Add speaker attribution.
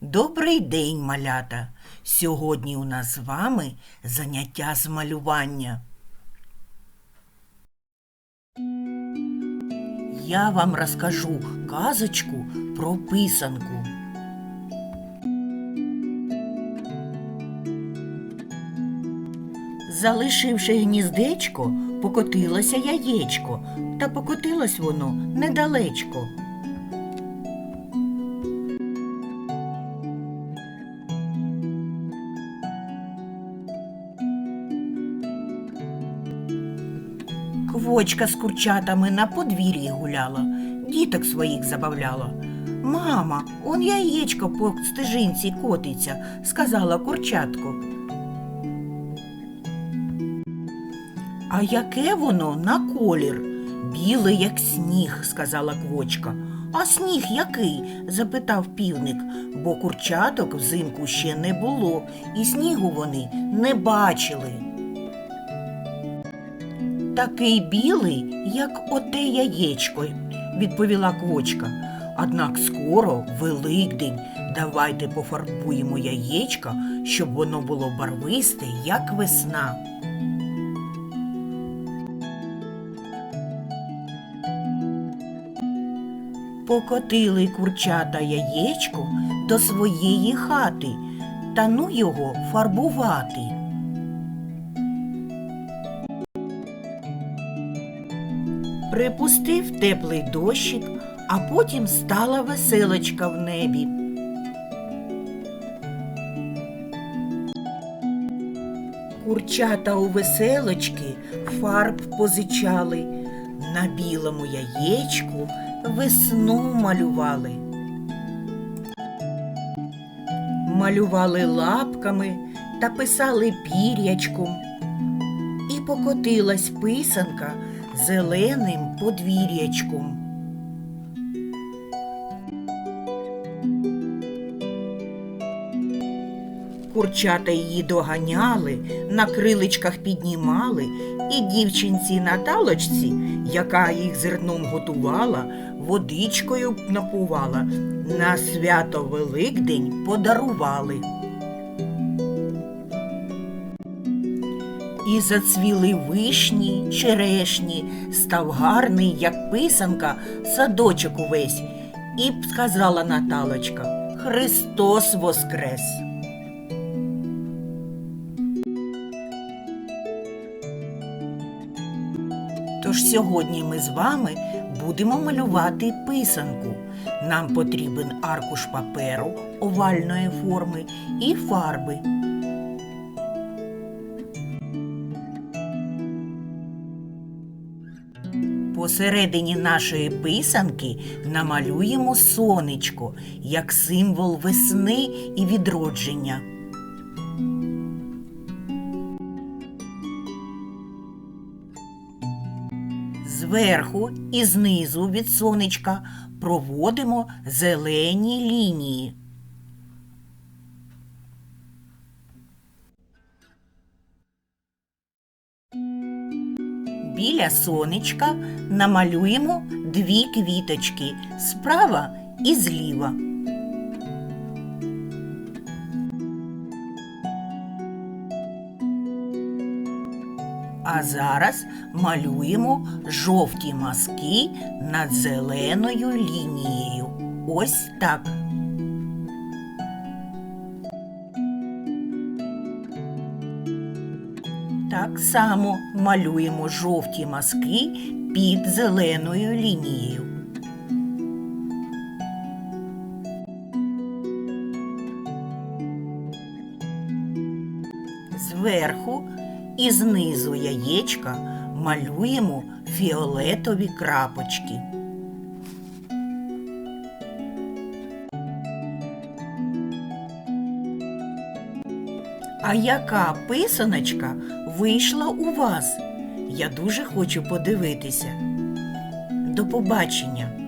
Speaker 1: Добрий день, малята! Сьогодні у нас з вами заняття з малювання. Я вам розкажу казочку про писанку. Залишивши гніздечко, покотилося яєчко, та покотилось воно недалечко. Квочка з курчатами на подвір'ї гуляла, діток своїх забавляла. Мама, он яєчко по стежинці котиться, сказала курчатко. А яке воно на колір? Біле, як сніг, сказала квочка. А сніг який? запитав півник, бо курчаток взимку ще не було, і снігу вони не бачили. Такий білий, як оте яєчко, відповіла квочка. Однак скоро Великдень. Давайте пофарбуємо яєчко, щоб воно було барвисте, як весна. Покотили курчата яєчко до своєї хати, та ну його фарбувати. Припустив теплий дощик, а потім стала веселочка в небі. Курчата у веселочки фарб позичали, на білому яєчку весну малювали. Малювали лапками та писали пір'ячком. І покотилась писанка зеленим подвір'ячком. Курчата її доганяли, на криличках піднімали, і дівчинці Наталочці, яка їх зерном готувала, водичкою напувала, на свято Великдень подарували. І зацвіли вишні, черешні, став гарний, як писанка, садочок увесь. І б сказала Наталочка Христос воскрес. Тож сьогодні ми з вами будемо малювати писанку. Нам потрібен аркуш паперу овальної форми і фарби. Посередині нашої писанки намалюємо сонечко як символ весни і відродження. Зверху і знизу від сонечка проводимо зелені лінії. Біля сонечка намалюємо дві квіточки справа і зліва. А зараз малюємо жовті мазки над зеленою лінією. Ось так. Так само малюємо жовті мазки під зеленою лінією. Зверху і знизу яєчка малюємо фіолетові крапочки. А яка писаночка вийшла у вас? Я дуже хочу подивитися. До побачення!